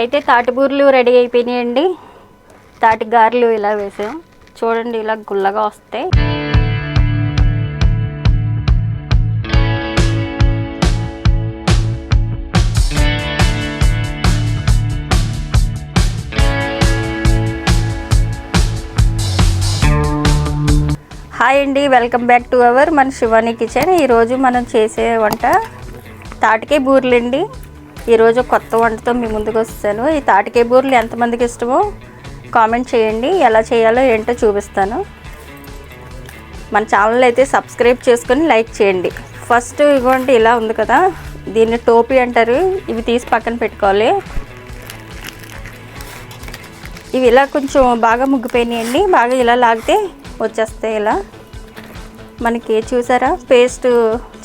అయితే తాటి బూరెలు రెడీ అయిపోయినాయండి. తాటి గారెలు ఇలా వేసాం. చూడండి ఇలా గుల్లగా వస్తాయి హాయ్ అండి వెల్కమ్ బ్యాక్ టు అవర్ మన శివాని కిచెన్. ఈరోజు మనం చేసే వంట తాటికే బూరెలు అండి ఈరోజు కొత్త వంటతో మీ ముందుకు వస్తాను. ఈ తాటికాయ బూరెలు ఎంతమందికి ఇష్టమో కామెంట్ చేయండి. ఎలా చేయాలో ఏంటో చూపిస్తాను. మన ఛానల్ అయితే సబ్స్క్రైబ్ చేసుకొని లైక్ చేయండి. ఫస్ట్ ఇవ్వండి ఇలా ఉంది కదా. దీన్ని టోపీ అంటారు. ఇవి తీసి పక్కన పెట్టుకోవాలి. ఇవి ఇలా కొంచెం బాగా ముగ్గిపోయినాయండి. బాగా ఇలా లాగితే వచ్చేస్తాయి ఇలా. మనకి చూసారా? పేస్ట్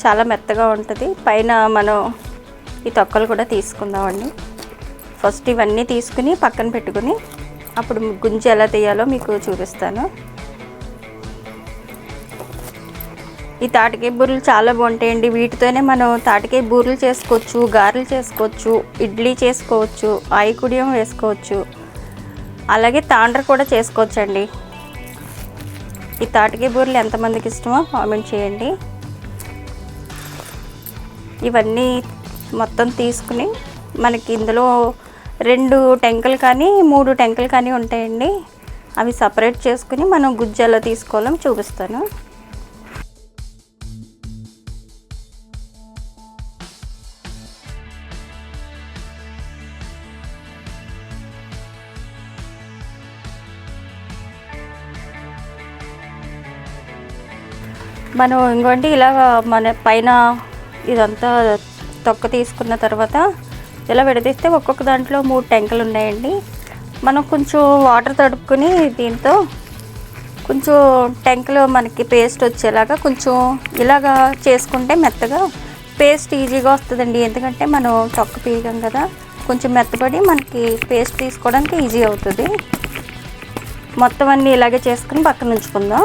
చాలా మెత్తగా ఉంటుంది. పైన మనం ఈ తొక్కలు కూడా తీసుకుందామండి ఫస్ట్ ఇవన్నీ తీసుకుని పక్కన పెట్టుకుని అప్పుడు గుంజి ఎలా తీయాలో మీకు చూపిస్తాను. ఈ తాటికాయ బూరెలు చాలా బాగుంటాయండి. వీటితోనే మనం తాటికాయ బూరెలు చేసుకోవచ్చు గారెలు చేసుకోవచ్చు ఇడ్లీ చేసుకోవచ్చు ఆయికుడియం వేసుకోవచ్చు. అలాగే తాండ్ర కూడా చేసుకోవచ్చండి. ఈ తాటికాయ బూరెలు ఎంతమందికి ఇష్టమో కామెంట్ చేయండి. ఇవన్నీ మొత్తం తీసుకుని మనకి ఇందులో రెండు టెంకలు కానీ మూడు టెంకలు కానీ ఉంటాయండి. అవి సపరేట్ చేసుకుని మనం గుజ్జు ఎలా తీసుకోవాలో చూపిస్తాను. మనం ఇంకోటి ఇలా మన పైన ఇదంతా తొక్క తీసుకున్న తర్వాత ఇలా విడదీస్తే ఒక్కొక్క దాంట్లో మూడు టెంకలు ఉన్నాయండి. మనం కొంచెం వాటర్ తడుపుకొని దీంతో కొంచెం టెంకలో మనకి పేస్ట్ వచ్చేలాగా కొంచెం ఇలాగా చేసుకుంటే మెత్తగా పేస్ట్ ఈజీగా వస్తుందండి. ఎందుకంటే మనం తొక్క పీయగం కదా కొంచెం మెత్తపడి మనకి పేస్ట్ తీసుకోవడానికి ఈజీ అవుతుంది. మొత్తం అన్నీ ఇలాగే చేసుకుని పక్కన ఉంచుకుందాం.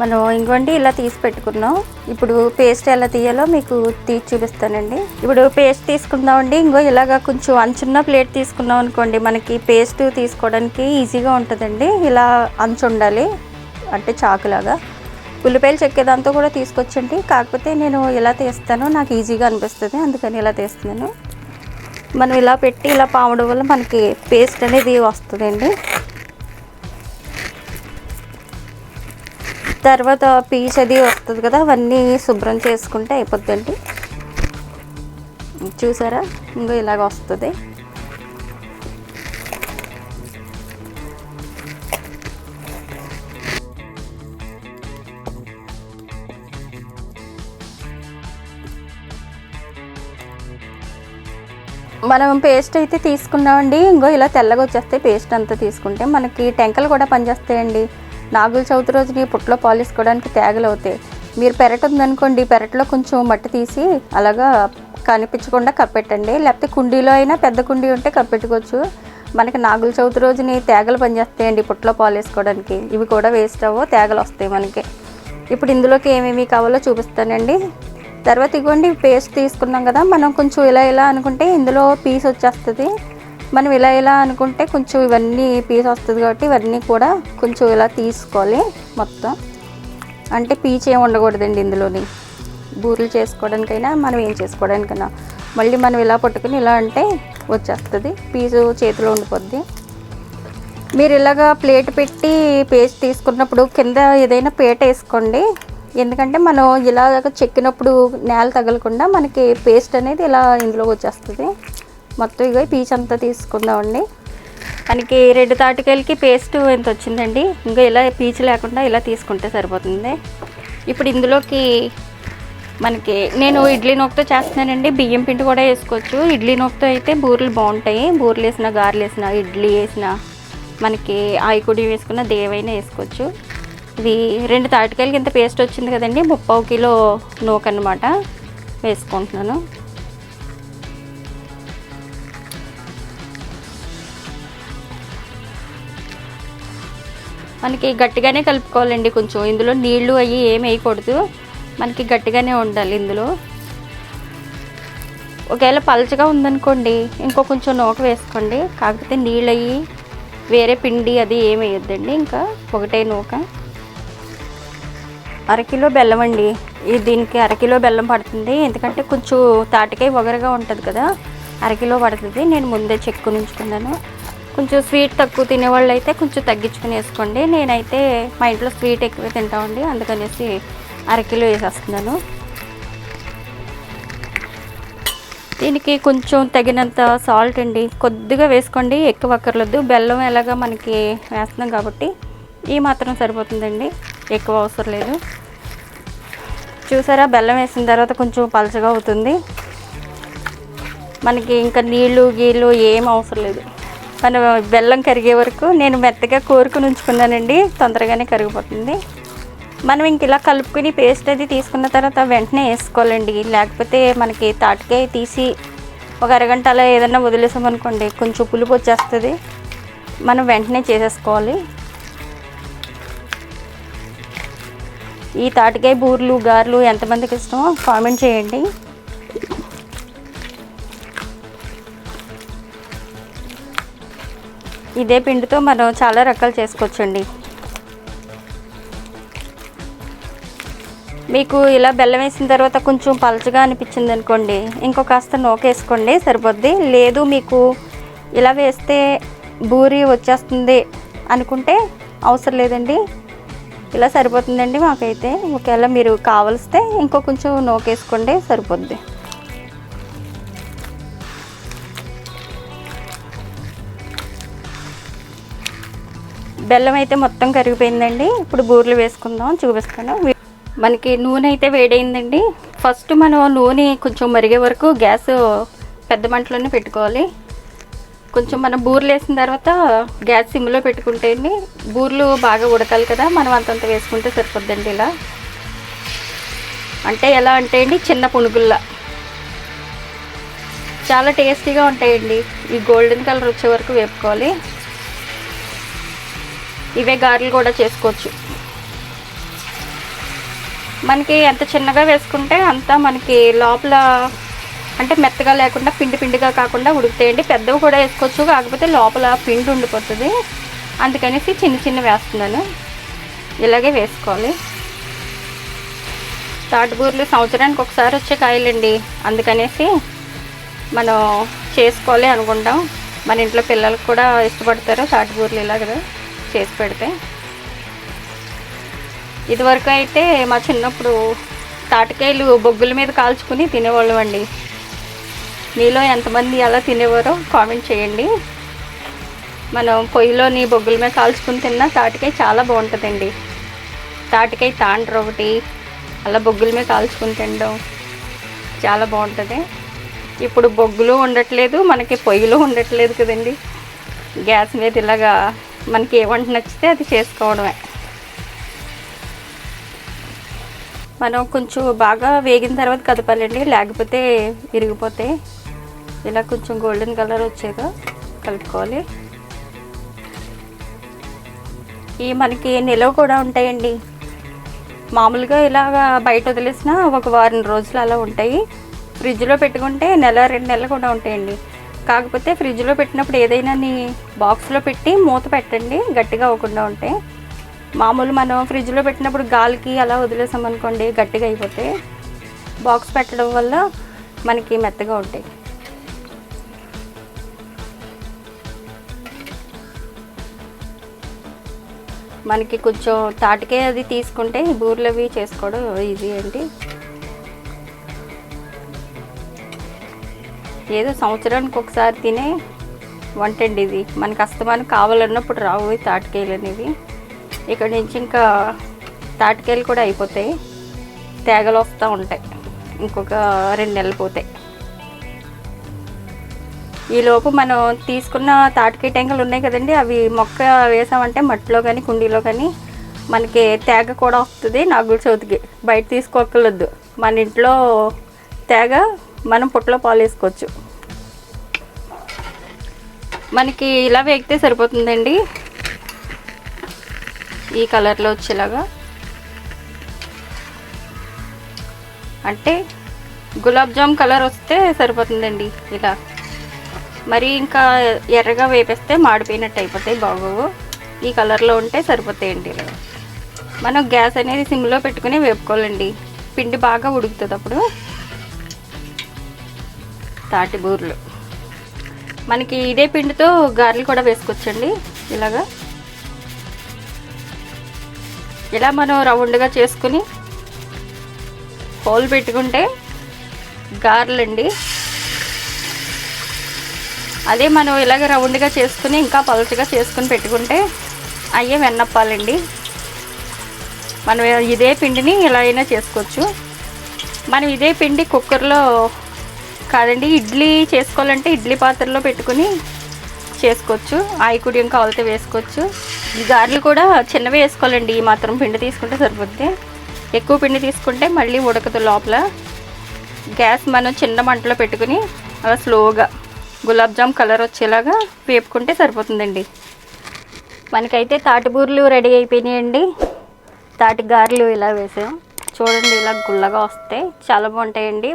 మనం ఇంకోండి ఇలా తీసి పెట్టుకున్నాం. ఇప్పుడు పేస్ట్ ఎలా తీయాలో మీకు తీసి చూపిస్తానండి. ఇప్పుడు పేస్ట్ తీసుకుందామండి ఇంకో ఇలాగా కొంచెం అంచున్న ప్లేట్ తీసుకున్నాం అనుకోండి మనకి పేస్ట్ తీసుకోవడానికి ఈజీగా ఉంటుందండి. ఇలా అంచు ఉండాలి అంటే చాకులాగా. ఉల్లిపాయలు చెక్కేదాంతో కూడా తీసుకొచ్చండి. కాకపోతే నేను ఇలా తీస్తాను నాకు ఈజీగా అనిపిస్తుంది అందుకని ఇలా తీస్తున్నాను. మనం ఇలా పెట్టి ఇలా పావడం వల్ల మనకి పేస్ట్ అనేది వస్తుందండి. తర్వాత పీచ్ అది వస్తుంది కదా అవన్నీ శుభ్రం చేసుకుంటే అయిపోద్దండి. చూసారా? ఇంకో ఇలాగ వస్తుంది. మనం పేస్ట్ అయితే తీసుకున్నామండి. ఇంకో ఇలా తెల్లగా వచ్చేస్తే పేస్ట్ అంతా తీసుకుంటే మనకి టెంకలు కూడా పనిచేస్తాయండి. నాగుల చవితి రోజుని పుట్లో పాలిసుకోవడానికి తేగలు అవుతాయి మీరు పెరట్ ఉందనుకోండి పెరట్లో కొంచెం మట్టి తీసి అలాగా కనిపించకుండా కప్పెట్టండి. లేకపోతే కుండీలో అయినా పెద్ద కుండీ ఉంటే కప్పెట్టుకోవచ్చు. మనకి నాగుల చవితి రోజుని తేగలు పనిచేస్తాయండి పుట్లో పాలేసుకోవడానికి. ఇవి కూడా వేస్ట్ అవ్వవు తేగలు వస్తాయి మనకి. ఇప్పుడు ఇందులోకి ఏమేమి కావాలో చూపిస్తానండి. తర్వాత ఇగోండి పేస్ట్ తీసుకున్నాం కదా మనం కొంచెం ఇలా ఇలా అనుకుంటే ఇందులో పీస్ వచ్చేస్తుంది. మనం ఇలా ఇలా అనుకుంటే కొంచెం ఇవన్నీ పీస్ వస్తుంది కాబట్టి ఇవన్నీ కూడా కొంచెం ఇలా తీసుకోవాలి మొత్తం. అంటే పీచ్ ఏమి ఉండకూడదండి ఇందులోని. బూరెలు చేసుకోవడానికైనా మనం ఏం చేసుకోవడానికైనా. మళ్ళీ మనం ఇలా పట్టుకుని ఇలా అంటే వచ్చేస్తుంది. పీసు చేతిలో ఉండిపోద్ది. మీరు ఇలాగా ప్లేట్ పెట్టి పేస్ట్ తీసుకున్నప్పుడు కింద ఏదైనా పేట వేసుకోండి. ఎందుకంటే మనం ఇలాగ చెక్కినప్పుడు నేల తగలకుండా మనకి పేస్ట్ అనేది ఇలా ఇందులో వచ్చేస్తుంది. మొత్తం ఇగో పీచ్ అంతా తీసుకుందామండి. మనకి రెండు తాటికాయలకి పేస్ట్ ఎంత వచ్చిందండి? ఇంకా ఇలా పీచు లేకుండా ఇలా తీసుకుంటే సరిపోతుంది. ఇప్పుడు ఇందులోకి మనకి నేను ఇడ్లీ నూకతో చేస్తున్నానండి. బియ్యం పిండి కూడా వేసుకోవచ్చు. ఇడ్లీ నూకతో అయితే బూరెలు బాగుంటాయి. బూరెలు వేసిన గారెలు వేసిన ఇడ్లీ వేసిన మనకి ఆయికుడి వేసుకున్న దేవైనా వేసుకోవచ్చు. ఇది రెండు తాటికాయలకి ఇంత పేస్ట్ వచ్చింది కదండి. ముప్పావు కిలో నూక అనమాట వేసుకుంటున్నాను. మనకి గట్టిగానే కలుపుకోవాలండి కొంచెం. ఇందులో నీళ్ళు అవి ఏమి వేయకూడదు. మనకి గట్టిగానే ఉండాలి ఇందులో. ఒకవేళ పలచగా ఉందనుకోండి ఇంకో కొంచెం నూక వేసుకోండి. కాకపోతే నీళ్ళు అయ్యి వేరే పిండి అది ఏమి వేయొద్దండి. ఇంకా ఒకటే నూక. అరకిలో బెల్లం అండి. ఇది దీనికి అరకిలో బెల్లం పడుతుంది. ఎందుకంటే కొంచెం తాటికాయ ఒగరగా ఉంటుంది కదా అరకిలో పడుతుంది. నేను ముందే చెక్కు ఉంచుకున్నాను. కొంచెం స్వీట్ తక్కువ తినేవాళ్ళు అయితే కొంచెం తగ్గించుకుని వేసుకోండి. నేనైతే మా ఇంట్లో స్వీట్ ఎక్కువ తింటామండి. అందుకనేసి అరకిలో వేసేస్తున్నాను. దీనికి కొంచెం తగినంత సాల్ట్ అండి. కొద్దిగా వేసుకోండి. ఎక్కువ అక్కర్లేదు. బెల్లం ఎలాగా మనకి వేస్తున్నాం కాబట్టి ఈ మాత్రం సరిపోతుందండి. ఎక్కువ అవసరం లేదు. చూసారా? బెల్లం వేసిన తర్వాత కొంచెం పలచగా అవుతుంది. మనకి ఇంకా నీళ్ళు గీళ్ళు ఏం అవసరం లేదు. మనం బెల్లం కరిగే వరకు నేను మెత్తగా కోరుకుని ఉంచుకున్నానండి తొందరగానే కరిగిపోతుంది. మనం ఇంక ఇలా కలుపుకుని పేస్ట్ అది తీసుకున్న తర్వాత వెంటనే వేసుకోవాలండి. లేకపోతే మనకి తాటికాయ తీసి ఒక అరగంట అలా ఏదన్నా వదిలేసామనుకోండి కొంచెం పులుపు వచ్చేస్తుంది. మనం వెంటనే చేసేసుకోవాలి. ఈ తాటికాయ బూర్లు గారెలు ఎంతమందికి ఇష్టమో కామెంట్ చేయండి. ఇదే పిండితో మనం చాలా రకాలు చేసుకోవచ్చండి. మీకు ఇలా బెల్లం వేసిన తర్వాత కొంచెం పలచగా అనిపించింది అనుకోండి ఇంకో కాస్త నూకేసుకోండి సరిపోద్ది. లేదు మీకు ఇలా వేస్తే బూరి వచ్చేస్తుంది అనుకుంటే అవసరం లేదండి. ఇలా సరిపోతుందండి మాకైతే. ఒకవేళ మీరు కావలిస్తే ఇంకో కొంచెం నూకేసుకోండి సరిపోద్ది. బెల్లం అయితే మొత్తం కరిగిపోయిందండి. ఇప్పుడు బూరెలు వేసుకుందాం చూపిస్తాను మనకి నూనె అయితే వేడైందండి. ఫస్ట్ మనం నూనె కొంచెం మరిగే వరకు గ్యాస్ పెద్ద మంటలోనే పెట్టుకోవాలి. కొంచెం మనం బూరెలు వేసిన తర్వాత గ్యాస్ సిమ్లో పెట్టుకుంటే అండి బూరెలు బాగా ఉడకాలి కదా మనం అంతంత వేసుకుంటే సరిపోద్దండి ఇలా. అంటే ఎలా అంటే అండి చిన్న పునుగుల్లా. చాలా టేస్టీగా ఉంటాయండి. ఈ గోల్డెన్ కలర్ వచ్చే వరకు వేపుకోవాలి. ఇవే గారెలు కూడా చేసుకోవచ్చు. మనకి ఎంత చిన్నగా వేసుకుంటే అంత మనకి లోపల అంటే మెత్తగా లేకుండా పిండి పిండిగా కాకుండా ఉడుకుతాయండి. పెద్దవి కూడా వేసుకోవచ్చు కాకపోతే లోపల పిండి ఉండిపోతుంది. అందుకనేసి చిన్న చిన్న వేస్తున్నాను. ఇలాగే వేసుకోవాలి. తాటిబూరలు సంవత్సరానికి ఒకసారి వచ్చే కాయలండి. అందుకనేసి మనం చేసుకోవాలి అనుకుంటాం. మన ఇంట్లో పిల్లలకు కూడా ఇష్టపడతారు తాటిబూరలు ఇలా కదా చేసి పెడితే. ఇదివరకు అయితే మా చిన్నప్పుడు తాటికాయలు బొగ్గుల మీద కాల్చుకుని తినేవాళ్ళం అండి. మీలో ఎంతమంది అలా తినేవారో కామెంట్ చేయండి. మనం పొయ్యిలోని బొగ్గుల మీద కాల్చుకుని తిన్నా తాటికాయ చాలా బాగుంటుందండి. తాటికాయ తాండ్ర ఒకటి అలా బొగ్గుల మీద కాల్చుకుని తినడం చాలా బాగుంటుంది. ఇప్పుడు బొగ్గులు ఉండట్లేదు మనకి పొయ్యిలో ఉండట్లేదు కదండి. గ్యాస్ మీద ఇలాగా మనకి ఏ వంట నచ్చితే అది చేసుకోవడమే. మనం కొంచెం బాగా వేగిన తర్వాత కదపాలండి లేకపోతే విరిగిపోతాయి ఇలా కొంచెం గోల్డెన్ కలర్ వచ్చాక కలుపుకోవాలి. ఈ మనకి నిలవ కూడా ఉంటాయండి. మామూలుగా ఇలాగా బయట వదిలేసిన ఒక వారం రోజులు అలా ఉంటాయి. ఫ్రిడ్జ్లో పెట్టుకుంటే నెల రెండు నెలలు కూడా ఉంటాయండి. కాకపోతే ఫ్రిడ్జ్లో పెట్టినప్పుడు ఏదైనా బాక్స్లో పెట్టి మూత పెట్టండి గట్టిగా అవ్వకుండా ఉంటాయి మామూలు మనం ఫ్రిడ్జ్లో పెట్టినప్పుడు గాలికి అలా వదిలేసాం అనుకోండి గట్టిగా అయిపోతే బాక్స్ పెట్టడం వల్ల మనకి మెత్తగా ఉంటాయి. మనకి కొంచెం తాటికే అది తీసుకుంటే బూరెలు అవి చేసుకోవడం ఈజీ అండి. ఏదో సంవత్సరానికి ఒకసారి తినే వంట అండి ఇది. మనకి అస్తమానం కావాలన్నప్పుడు రావు ఈ తాటికాయలు అనేవి ఇక్కడ నుంచి ఇంకా తాటికాయలు కూడా అయిపోతాయి. తేగలు వస్తూ ఉంటాయి. ఇంకొక రెండు నెలలు పోతాయి. ఈలోపు మనం తీసుకున్న తాటికాయ టెంకలు ఉన్నాయి కదండి అవి మొక్క వేసామంటే మట్టిలో కానీ కుండీలో కానీ మనకి తేగ కూడా వస్తుంది నాగుల చవితికి. బయట తీసుకోకలొద్దు మన ఇంట్లో తేగ మనం పుట్టలో పాలు వేసుకోవచ్చు. మనకి ఇలా వేగితే సరిపోతుందండి. ఈ కలర్లో వచ్చేలాగా. అంటే గులాబ్ జామ్ కలర్ వస్తే సరిపోతుందండి ఇలా. మరి ఇంకా ఎర్రగా వేపేస్తే మాడిపోయినట్టు అయిపోతాయి బాగోవు. ఈ కలర్లో ఉంటే సరిపోతాయండి. ఇలా మనం గ్యాస్ అనేది సిమ్లో పెట్టుకుని వేపుకోవాలండి. పిండి బాగా ఉడుకుతుంది అప్పుడు. తాటిబూర్లు మనకి ఇదే పిండితో గారెలు కూడా వేసుకోవచ్చండి ఇలాగా. ఇలా మనం రౌండ్గా చేసుకుని హోల్ పెట్టుకుంటే గారెలండి. అదే మనం ఇలాగ రౌండ్గా చేసుకుని ఇంకా పలుచగా చేసుకుని పెట్టుకుంటే అయ్యే వెన్నప్పాలండి. మనం ఇదే పిండిని ఎలా అయినా చేసుకోవచ్చు. మనం ఇదే పిండి కుక్కర్లో కాదండి ఇడ్లీ చేసుకోవాలంటే ఇడ్లీ పాత్రలో పెట్టుకుని చేసుకోవచ్చు. ఆయకుడియం కావాలితే వేసుకోవచ్చు. ఈ గారెలు కూడా చిన్నవి వేసుకోవాలండి ఈ మాత్రం పిండి తీసుకుంటే సరిపోద్ది. ఎక్కువ పిండి తీసుకుంటే మళ్ళీ ఉడకదు లోపల. గ్యాస్ మనం చిన్న మంటలో పెట్టుకుని అలా స్లోగా గులాబ్ జామ్ కలర్ వచ్చేలాగా వేపుకుంటే సరిపోతుందండి. మనకైతే తాటిబూర్లు రెడీ అయిపోయినాయండి. తాటి గారెలు ఇలా వేసాం. చూడండి ఇలా గుల్లగా వస్తాయి చాలా బాగుంటాయండి.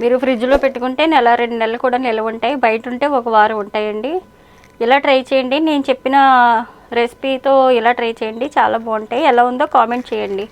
మీరు ఫ్రిడ్జ్లో పెట్టుకుంటే నెల రెండు నెలలు కూడా నిల్వ ఉంటాయి. బయట ఉంటే ఒక వారం ఉంటాయండి. ఇలా ట్రై చేయండి. నేను చెప్పిన రెసిపీతో ఇలా ట్రై చేయండి. చాలా బాగుంటాయి. ఎలా ఉందో కామెంట్ చేయండి.